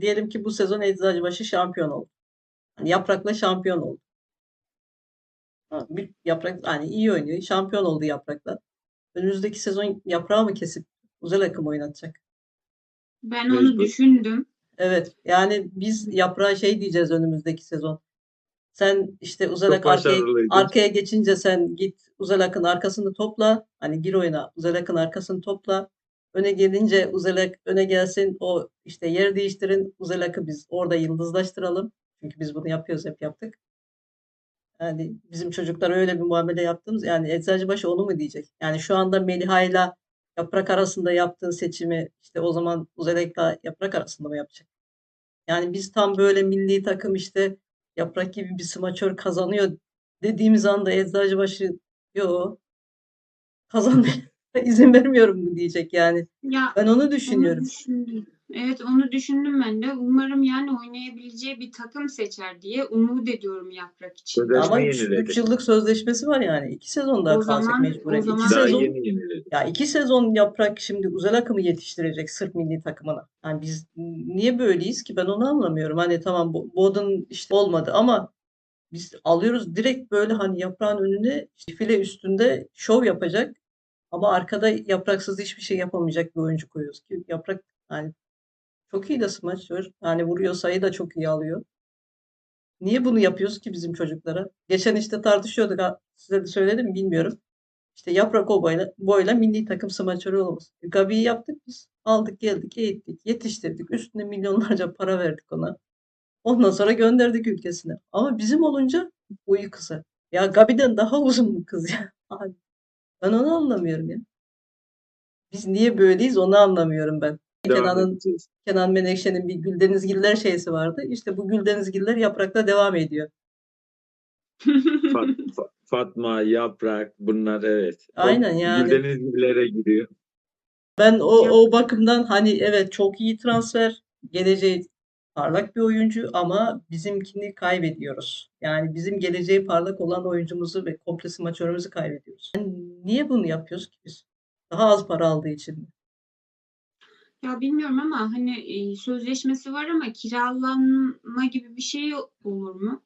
Diyelim ki bu sezon Eczacıbaşı şampiyon oldu. Hani Yaprak'la şampiyon oldu. Ha, bir Yaprak hani iyi oynuyor. Şampiyon oldu Yaprak'la. Önümüzdeki sezon Yaprağı mı kesip özel akım oynatacak? Ben onu Mecbur. düşündüm. Evet. Yani biz Yaprağa şey diyeceğiz önümüzdeki sezon. Sen işte Uzalak arkaya, arkaya geçince sen git Uzalak'ın arkasını topla. Hani gir oyuna Uzalak'ın arkasını topla. Öne gelince Uzalak öne gelsin. O işte yer değiştirin. Uzalak'ı biz orada yıldızlaştıralım. Çünkü biz bunu yapıyoruz hep yaptık. Yani bizim çocuklara öyle bir muamele yaptığımız yani Eczacıbaşı onu mu diyecek? Yani şu anda Meliha'yla Yaprak arasında yaptığın seçimi işte o zaman Uzalak'la Yaprak arasında mı yapacak? Yani biz tam böyle milli takım işte Yaprak gibi bir smaçör kazanıyor dediğimiz anda Eczacıbaşı yo kazanmaya izin vermiyorum mu diyecek yani. Ya Ben onu onu düşünüyorum. düşündüm. Evet onu düşündüm ben de. Umarım yani oynayabileceği bir takım seçer diye umut ediyorum Yaprak için. Sözleşme Ama 3 yeniledi. yıllık sözleşmesi var yani. 2 sezon daha O kalacak zaman- mecburen. o 2 zaman- Daha sezon yeni yeniledi. Ya iki sezon Yaprak şimdi Uzel Akım'ı yetiştirecek sırf milli takımına. Yani biz niye böyleyiz ki ben onu anlamıyorum. Hani tamam Bo- Bodun işte olmadı ama biz alıyoruz direkt böyle hani yaprağın önüne işte file üstünde şov yapacak ama arkada yapraksız hiçbir şey yapamayacak bir oyuncu koyuyoruz ki yaprak yani çok iyi de smaçör. Yani vuruyor sayı da çok iyi alıyor. Niye bunu yapıyoruz ki bizim çocuklara? Geçen işte tartışıyorduk. Size de söyledim mi bilmiyorum. İşte Yaprak o boyla, milli takım smaçörü olmaz. E, Gabi'yi yaptık biz. Aldık geldik eğittik yetiştirdik. Üstüne milyonlarca para verdik ona. Ondan sonra gönderdik ülkesine. Ama bizim olunca boyu kısa. Ya Gabi'den daha uzun bu kız ya. Abi, ben onu anlamıyorum ya. Biz niye böyleyiz onu anlamıyorum ben. Kenan'ın. Kenan Menekşe'nin bir Güldenizgiller şeysi vardı. İşte bu Güldenizgiller yaprakta devam ediyor. Fat- Fa- Fatma, Yaprak bunlar evet. O Aynen yani. Güldenizlilere giriyor. Ben o, o bakımdan hani evet çok iyi transfer. Geleceği parlak bir oyuncu ama bizimkini kaybediyoruz. Yani bizim geleceği parlak olan oyuncumuzu ve komple smaçörümüzü kaybediyoruz. Yani niye bunu yapıyoruz ki biz? Daha az para aldığı için mi? Ya bilmiyorum ama hani e, sözleşmesi var ama kiralanma gibi bir şey olur mu?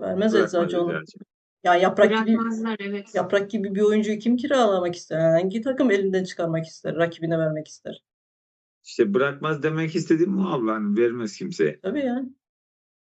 Vermez Bırakmaz Eczacı onu. Eczacı. Ya yaprak gibi evet. yaprak gibi bir oyuncuyu kim kiralamak ister? Yani hangi takım elinden çıkarmak ister? Rakibine vermek ister. İşte bırakmaz demek istediğim o abla. Hani vermez kimseye. Tabii yani.